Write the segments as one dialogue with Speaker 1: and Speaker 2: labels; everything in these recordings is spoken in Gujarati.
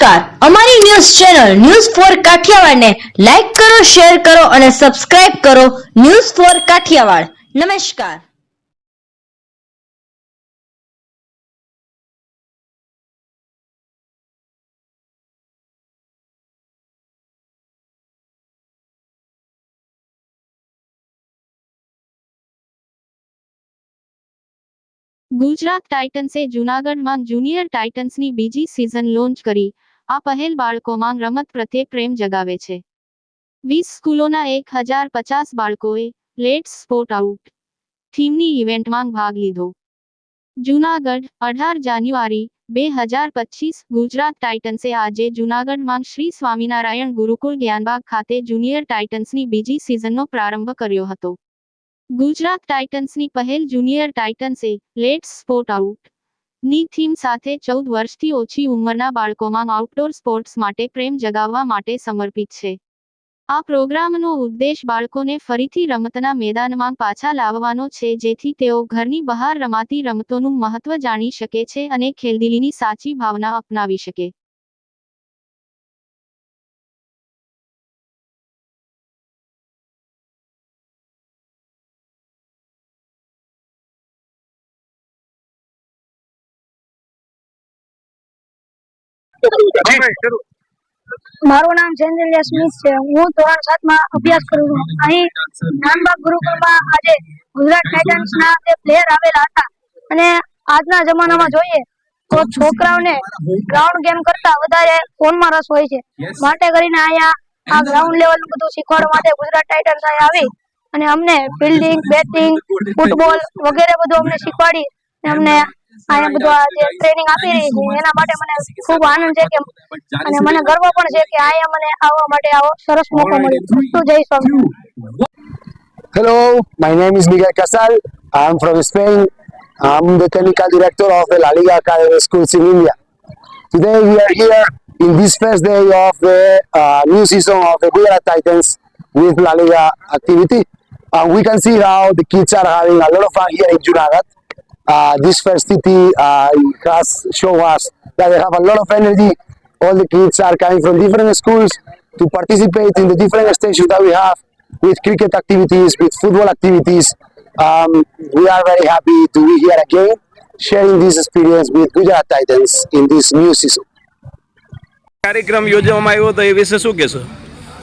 Speaker 1: નમસ્કાર. અમારી ન્યૂઝ ચેનલ ન્યૂઝ ફોર કાઠિયાવાડને લાઈક કરો, શેર કરો અને સબસ્ક્રાઇબ કરો ન્યૂઝ ફોર કાઠિયાવાડ. નમસ્કાર.
Speaker 2: ગુજરાત ટાઇટન્સે જૂનાગઢમાં જુનિયર ટાઇટન્સની બીજી સિઝન લોન્ચ કરી. આ પહેલ બાળકોમાં રમત પ્રત્યે પ્રેમ જગાવે છે. વીસ સ્કૂલોના એક હજાર પચાસ બાળકોએ લેટ્સ સ્પોર્ટ આઉટ થીમની ઇવેન્ટમાં ભાગ લીધો. જૂનાગઢ, અઢાર જાન્યુઆરી, બે હજાર પચીસ, ગુજરાત ટાઇટન્સે આજે જૂનાગઢમાં શ્રી સ્વામિનારાયણ ગુરુકુળ જ્ઞાનબાગ ખાતે જુનિયર ટાઇટન્સની બીજી સિઝનનો પ્રારંભ કર્યો હતો. ગુજરાત ટાઇટન્સની પહેલ જુનિયર ટાઇટન્સે લેટ્સ સ્પોર્ટ આઉટ ની થીમ સાથે ચૌદ વર્ષથી ઓછી ઉંમરના બાળકોમાં આઉટડોર સ્પોર્ટ્સ માટે પ્રેમ જગાવવા માટે સમર્પિત છે. આ પ્રોગ્રામનો ઉદ્દેશ બાળકોને ફરીથી રમતના મેદાનમાં પાછા લાવવાનો છે, જેથી તેઓ ઘરની બહાર રમાતી રમતોનું મહત્વ જાણી શકે છે અને ખેલદિલીની સાચી ભાવના અપનાવી શકે.
Speaker 3: મારું નામ સેન્જલિયા સ્મિત છે. હું ધોરણ સાતમાં અભ્યાસ કરું છું. અહીં નાનબાગ ગુરુકુળમાં આજે ગુજરાત ટાઇટન્સ ના જે પ્લેયર આવેલા હતા અને આજના જમાનામાં જોઈએ તો છોકરાઓને ગ્રાઉન્ડ ગેમ કરતા વધારે ફોનમાં રસ હોય છે. માટે કરીને અહીંયા આ ગ્રાઉન્ડ લેવલનું બધું શીખવાડવા માટે ગુજરાત ટાઇટન્સ અહીંયા આવી અને અમને ફિલ્ડિંગ બેટિંગ ફૂટબોલ વગેરે બધું અમને શીખવાડી અને અમને અહીંયા બધું આ જે ટ્રેનિંગ આપી રહી છે એના માટે મને ખૂબ આનંદ છે કે અને મને ગર્વ પણ છે કે અહીંયા મને આવવા માટે આવો સરસ મોકો મળ્યો તો જય સ્વામી
Speaker 4: Hello, my name is Miguel Casal. I'm from Spain. I'm the technical director of the La Liga Academy Schools in India. Today we are here in this first day of the uh, new season of the Gujarat Titans with La Liga activity. And we can see how the kids are having a lot of fun here in Junagadh. Uh, this first city uh, has shown us that they have a lot of energy. All the kids are coming from different schools to participate in the different stations that we have with cricket activities, with football activities. Um, we are very happy to be here again, sharing this experience with Gujarat Titans in this new season.
Speaker 5: કાર્યક્રમ યોજવામાં આવ્યો તો એ વિશે શું કહેશો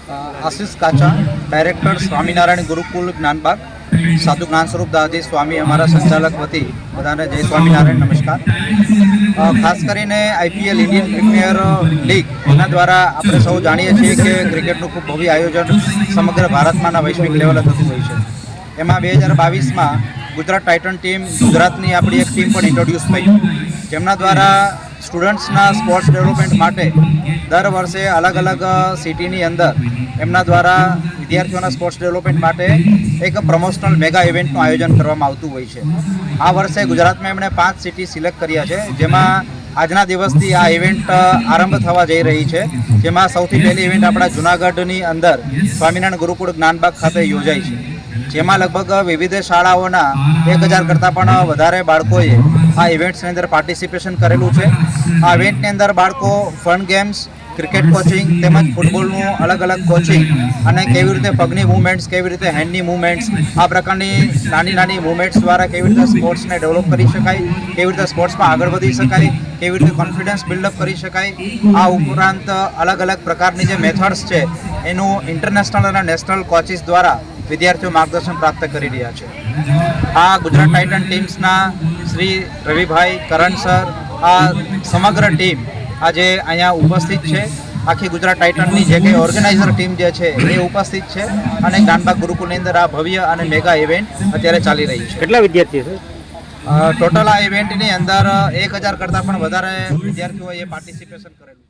Speaker 6: અ, આશિષ કાચા ડાયરેક્ટર સ્વામિનારાયણ ગુરુકુલ જ્ઞાનબાગ સાધુ જ્ઞાન સ્વરૂપ દાદાજી સ્વામી અમારા સંચાલક વતી બધાને જય સ્વામિનારાયણ, નમસ્કાર. ખાસ કરીને આઈપીએલ ઇન્ડિયન પ્રીમિયર લીગ એના દ્વારા આપણે સૌ જાણીએ છીએ કે ક્રિકેટનું ખૂબ ભવ્ય આયોજન સમગ્ર ભારતમાંના વૈશ્વિક લેવલે થતું હોય છે. એમાં બે હજાર બાવીસમાં ગુજરાત ટાઇટન ટીમ ગુજરાતની આપણી એક ટીમ પણ ઇન્ટ્રોડ્યુસ થઈ. જેમના દ્વારા સ્ટુડન્ટ્સના સ્પોર્ટ્સ ડેવલપમેન્ટ માટે દર વર્ષે અલગ અલગ સિટીની અંદર એમના દ્વારા વિદ્યાર્થીઓના સ્પોર્ટ્સ ડેવલપમેન્ટ માટે એક પ્રમોશનલ મેગા ઇવેન્ટનું આયોજન કરવામાં આવતું હોય છે. આ વર્ષે ગુજરાતમાં એમણે પાંચ સિટી સિલેક્ટ કર્યા છે, જેમાં આજના દિવસથી આ ઇવેન્ટ આરંભ થવા જઈ રહી છે. જેમાં સૌથી પહેલી ઇવેન્ટ આપણા જુનાગઢની અંદર સ્વામિનારાયણ ગુરુકુળ જ્ઞાનબાગ ખાતે યોજાઈ છે. જેમાં લગભગ વિવિધ શાળાઓના એક હજાર કરતાં પણ વધારે બાળકોએ આ ઇવેન્ટ્સની અંદર પાર્ટિસિપેશન કરેલું છે. આ ઇવેન્ટની અંદર બાળકો ફન ગેમ્સ ક્રિકેટ કોચિંગ તેમજ ફૂટબોલનું અલગ અલગ કોચિંગ અને કેવી રીતે પગની મૂવમેન્ટ્સ કેવી રીતે હેન્ડની મૂવમેન્ટ્સ આ પ્રકારની નાની નાની મૂવમેન્ટ્સ દ્વારા કેવી રીતે સ્પોર્ટ્સને ડેવલપ કરી શકાય, કેવી રીતે સ્પોર્ટ્સમાં આગળ વધી શકાય, કેવી રીતે કોન્ફિડન્સ બિલ્ડઅપ કરી શકાય, આ ઉપરાંત અલગ અલગ પ્રકારની જે મેથડ્સ છે, એનું ઇન્ટરનેશનલ અને નેશનલ કોચિસ દ્વારા વિદ્યાર્થીઓ માર્ગદર્શન પ્રાપ્ત કરી રહ્યા છે. આ ગુજરાત ટાઇટન ટીમ્સના શ્રી રવિભાઈ કરણ સર આ સમગ્ર ટીમ આજે અહીંયા ઉપસ્થિત છે. આખી ગુજરાત ટાઇટનની જે કંઈ ઓર્ગેનાઇઝર ટીમ જે છે એ ઉપસ્થિત છે. અને ગાનબાગ ગુરુકુળની અંદર આ ભવ્ય અને મેગા ઇવેન્ટ અત્યારે ચાલી રહી છે.
Speaker 5: કેટલા વિદ્યાર્થીઓ છે?
Speaker 6: ટોટલ આ ઇવેન્ટની અંદર એક હજાર કરતાં પણ વધારે વિદ્યાર્થીઓએ પાર્ટિસિપેશન કરેલું છે.